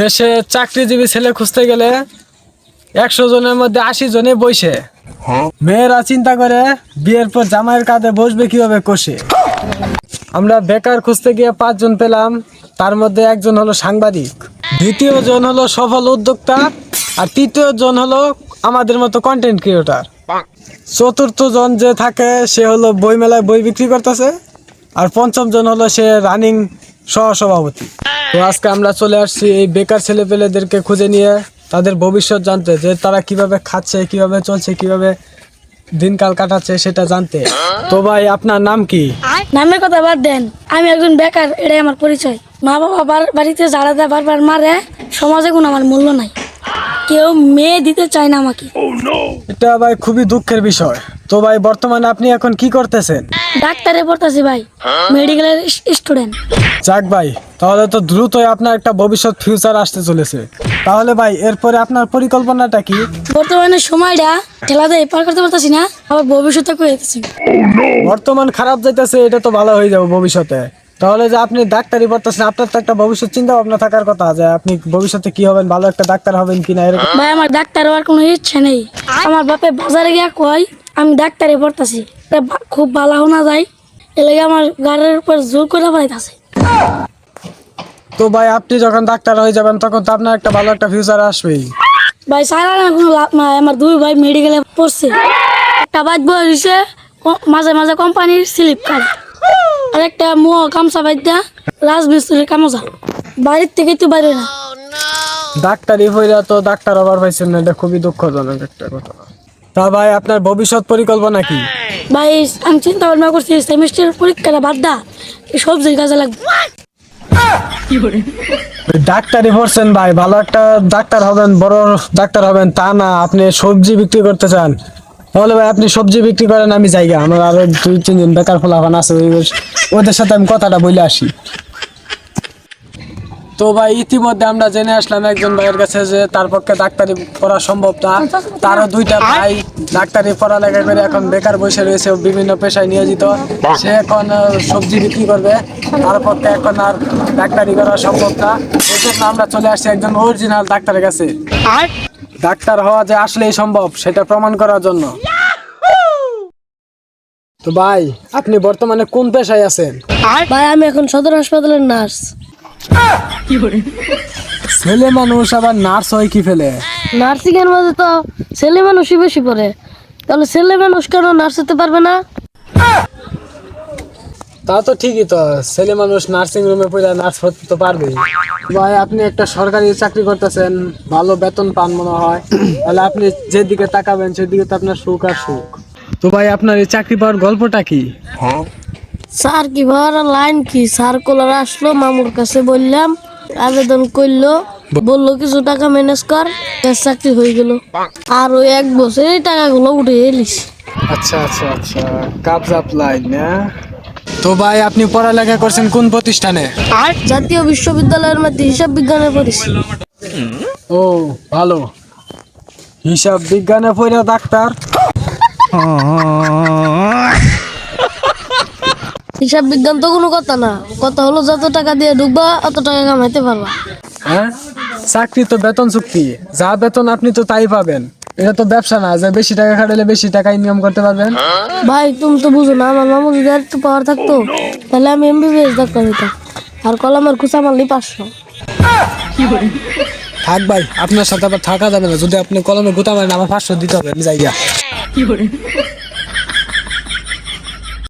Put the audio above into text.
দেশে চাকরিজীবী ছেলে খুঁজতে গেলে একশো জনের মধ্যে আশি জনে বসে। মেয়েরা চিন্তা করে, বিয়ের পর জামাইয়ের কাঁধে বসবে কীভাবে কষে? আমরা বেকার খুঁজতে গিয়ে পাঁচজন পেলাম, তার মধ্যে একজন হলো সাংবাদিক। দ্বিতীয় জন হলো সফল উদ্যোক্তা, আর তৃতীয় জন হলো আমাদের মতো কন্টেন্ট ক্রিয়েটার চতুর্থ জন যে থাকে, সে হলো বই মেলায় বই বিক্রি করতেছে, আর পঞ্চম জন হলো সে রানিং সহ সভাপতি তো আজকে আমরা চলে আসছি এই বেকার ছেলেপেলেদেরকে খুঁজে নিয়ে তাদের ভবিষ্যৎ জানতে যে তারা কীভাবে খাচ্ছে কীভাবে চলছে কীভাবে দিনকাল কাটাচ্ছে সেটা জানতে। তো ভাই আপনার নাম কি? নামের কথা বাদ দেন। আমি একজন বেকার এটাই আমার পরিচয়। মা বাবা বাড়িতে যারা দেয় বারবার মারে সমাজে কোনো আমার মূল্য নাই। কেউ মেয়ে দিতে চায় না আমাকে। এটা ভাই খুবই দুঃখের বিষয়। তো ভাই বর্তমানে আপনি এখন কি করতেছেন? ডাক্তারে পড়তেছি ভাই। মেডিকেলের স্টুডেন্ট যাক ভাই তাহলে তো দ্রুতই আপনার একটা ভবিষ্যৎ ফিউচার আসতে চলেছে। তাহলে ভাই এরপরে আপনার পরিকল্পনাটা কি? বর্তমানে সময়টা দিয়ে পার করতে পারতেছি না আবার ভবিষ্যতে করে যেতেছি বর্তমান খারাপ যাইতেছে এটা তো ভালো হয়ে যাবে ভবিষ্যতে। তাহলে যে আপনি ডাক্তারি পড়তেছেন আপনার তো একটা ভবিষ্যৎ চিন্তা ভাবনা থাকার কথা যে আপনি ভবিষ্যতে কি হবেন ভালো একটা ডাক্তার হবেন কিনা এরকম। ভাই আমার ডাক্তার হওয়ার কোনো ইচ্ছে নেই। আমার বাপে বাজারে গিয়া কয় আমি ডাক্তারে পড়তেছি। খুব ভালো শোনা যায়। এলাকা আমার গাড়ির উপর জোর করে ফেলাইতেছে তো ভাই আপনি যখন ডাক্তার হয়ে যাবেন তখন তো আপনার একটা ভালো একটা ফিউচার আসবেই। ভাই সারা না কোনো লাভ নাই। আমার দুই ভাই মেডিকেলে পড়ছে। একটা বাইক বই দিছে মাঝে মাঝে কোম্পানির স্লিপ কার্ড আর একটা মুহ কামসা বাইদা রাজমিস্ত্রির কামজা বাড়ির থেকে তো বাইরে না। ডাক্তারি হইরা তো ডাক্তার হবার পাইছেন না এটা খুবই দুঃখজনক একটা কথা। তা ভাই আপনার ভবিষ্যৎ পরিকল্পনা কি? ভাই আমি চিন্তা ভাবনা করছি সেমিস্টার পরীক্ষাটা বাদ দা এই সবজির কাজে লাগবে। ডাক্তারি পড়ছেন ভাই ভালো একটা ডাক্তার হবেন বড় ডাক্তার হবেন তা না আপনি সবজি বিক্রি করতে চান। তাহলে ভাই আপনি সবজি বিক্রি করেন আমি জায়গা আমার আরও দুই তিনজন বেকার ফলাফান আছে ওদের সাথে আমি কথাটা বলে আসি। তো ভাই, ইতিমধ্যে আমরা জেনে আসলাম একজন ভাইয়ের কাছে যে তার পক্ষে ডাক্তারি পড়া সম্ভব না। তারও দুইটা ভাই ডাক্তারি পড়ালেখা করে এখন বেকার বসে রয়েছে, বিভিন্ন পেশায় নিয়োজিত। সে এখন সবজি বিক্রি করবে। তার পক্ষে এখন আর ডাক্তারি করা সম্ভব না। এই জন্য আমরা চলে আসছি একজন অরিজিনাল ডাক্তারের কাছে। ডাক্তার হওয়া যে আসলেই সম্ভব, সেটা প্রমাণ করার জন্য। তো ভাই, আপনি বর্তমানে কোন পেশায় আছেন? ভাই, আমি এখন সদর হাসপাতালের নার্স। ছেলে মানুষ আবার নার্স হয় কি ফেলে? নার্সিং এর মধ্যে তো ছেলে মানুষই বেশি পড়ে। তাহলে ছেলে মানুষ কেন নার্স হতে পারবে না? তা তো ঠিকই তো ছেলে মানুষ নার্সিং রুমে পড়ে নার্স হতে তো পারবেই। ভাই আপনি একটা সরকারি চাকরি করতেছেন ভালো বেতন পান মনে হয়। তাহলে আপনি যেদিকে তাকাবেন সেদিকে তো আপনার সুখ আর সুখ। তো ভাই আপনার এই চাকরি পাওয়ার গল্পটা কি? স্যার কি ভাড়া লাইন কি? স্যার কোলার আসলো মামুর কাছে বললাম আবেদন করল বলল কিছু টাকা ম্যানেজ কর চাকরি হয়ে গেল। আর ওই এক বছর এই টাকাগুলো উঠে এলিস আচ্ছা আচ্ছা আচ্ছা। কাবজাপ লাইন না তো ভাই আপনি পড়ালেখা করছেন কোন প্রতিষ্ঠানে? আর জাতীয় বিশ্ববিদ্যালয়ের মধ্যে হিসাব বিজ্ঞানে পড়েছি ও ভালো। হিসাব বিজ্ঞানে পড়ে ডাক্তার? হিসাব বিজ্ঞান তো কোনো কথা না। কথা হলো যত টাকা দিয়ে ঢুকবা অত টাকা কামাইতে পারবা। হ্যাঁ? চাকরি তো বেতন চুক্তি। যা বেতন আপনি তো তাই পাবেন। এটা তো ব্যবসা না যে বেশি টাকা খাটালে বেশি টাকা ইনকাম করতে পারবেন। ভাই তুমি তো বুঝো না আমার মামু যদি একটু পাওয়ার থাকতো। তাহলে আমি এমবিবিএস ডাক্তার হইতাম। আর কলমের খুচা মারলি পাঁচশো। থাক ভাই আপনার সাথে আবার থাকা যাবে না। যদি আপনি কলমে গুতা মারেন আমার পাঁচশো দিতে হবে আমি যাই।